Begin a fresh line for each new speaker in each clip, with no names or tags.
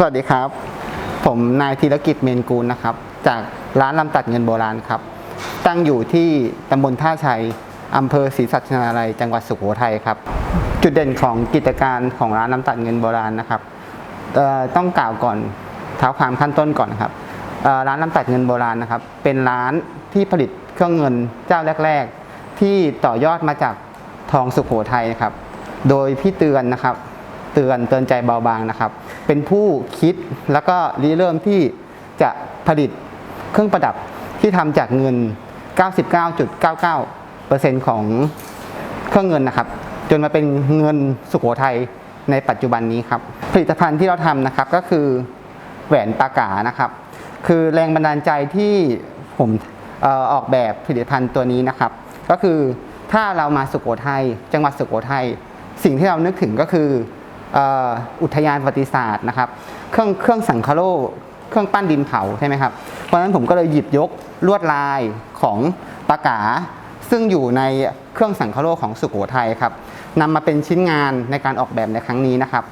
สวัสดีครับ ผมนายธีรกิจเมนกูลนะครับ จากร้านลำตัดเงินโบราณครับ ตั้งอยู่ที่ตำบลท่าชัยอำเภอศรีสัชนาลัยจังหวัดสุโขทัยครับ จุดเด่นของกิจการของร้านลำตัดเงินโบราณนะครับต้องกล่าวก่อนเท้าความขั้นต้นก่อนนะครับร้านลำตัดเงินโบราณนะครับ เป็นร้านที่ผลิตเครื่องเงินเจ้าแรก ๆ ที่ต่อยอดมาจากทองสุโขทัยครับ โดยพี่เตือนนะครับ เตือนเตือนใจเบาบางนะครับ เป็นผู้คิดแล้วก็ริเริ่มที่จะผลิตเครื่องประดับที่ทำจากเงิน 99.99%ของเครื่องเงินนะครับ จนมาเป็นเงินสุโขทัยในปัจจุบันนี้ครับ ผลิตภัณฑ์ที่เราทำนะครับก็คือแหวนปากานะครับ คือแรงบันดาลใจที่ผมออกแบบผลิตภัณฑ์ตัวนี้นะครับ ก็คือถ้าเรามาสุโขทัยจังหวัดสุโขทัยสิ่งที่เรานึกถึงก็คือ อุทยานประวัติศาสตร์นะครับ เครื่องเครื่องสังคโลเครื่องปั้นดินเผาใช่ไหมครับ เพราะฉะนั้นผมก็เลยหยิบยกลวดลายของปากา ซึ่งอยู่ในเครื่องสังคโลของสุโขทัยครับนำมาเป็นชิ้นงานในการออกแบบในครั้งนี้นะครับ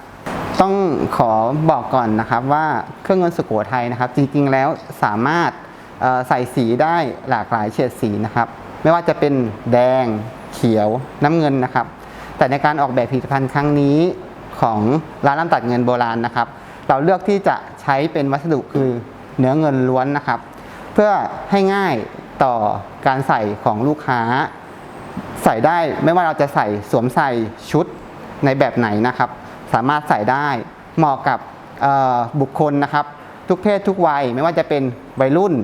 ต้องขอบอกก่อนนะครับว่าเครื่องเงินสุโขทัยนะครับ จริงๆแล้วสามารถใส่สีได้หลากหลายเฉดสีนะครับ ไม่ว่าจะเป็นแดง เขียวน้ำเงินนะครับ แต่ในการออกแบบผลิตภัณฑ์ครั้งนี้ ของร้านน้ำตัดเงินโบราณนะครับ เราเลือกที่จะใช้เป็นวัสดุคือเนื้อเงินล้วนนะครับ เพื่อให้ง่ายต่อการใส่ของลูกค้า ใส่ได้ไม่ว่าเราจะใส่สวมใส่ชุดในแบบไหนนะครับ สามารถใส่ได้เหมาะกับบุคคลนะครับ ทุกเพศทุกวัยไม่ว่าจะเป็นวัยรุ่น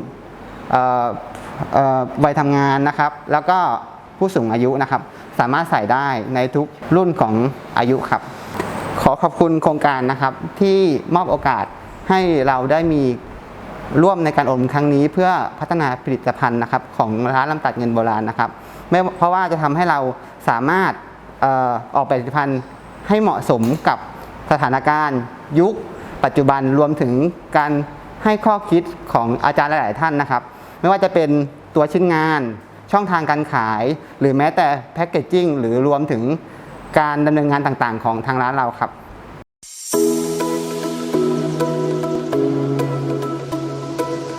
วัยทำงานนะครับ แล้วก็ผู้สูงอายุนะครับ สามารถใส่ได้ในทุกรุ่นของอายุครับ ขอขอบคุณโครงการนะครับที่มอบโอกาสให้เราได้มีร่วมในการอบรมครั้งนี้ เพื่อพัฒนาผลิตภัณฑ์นะครับของร้านลำตัดเงินโบราณนะครับไม่เพราะว่าจะทำให้เราสามารถออออกแบบผลิตภัณฑ์ให้เหมาะสมกับสถานการณ์ ยุค ปัจจุบันรวมถึงการให้ข้อคิดของอาจารย์หลาย ๆ ท่านนะครับ ไม่ว่าจะเป็นตัวชิ้นงานช่องทางการขาย หรือแม้แต่แพคเกจจิ้งหรือรวมถึง การดำเนินงานต่างๆ ของทางร้านเราครับ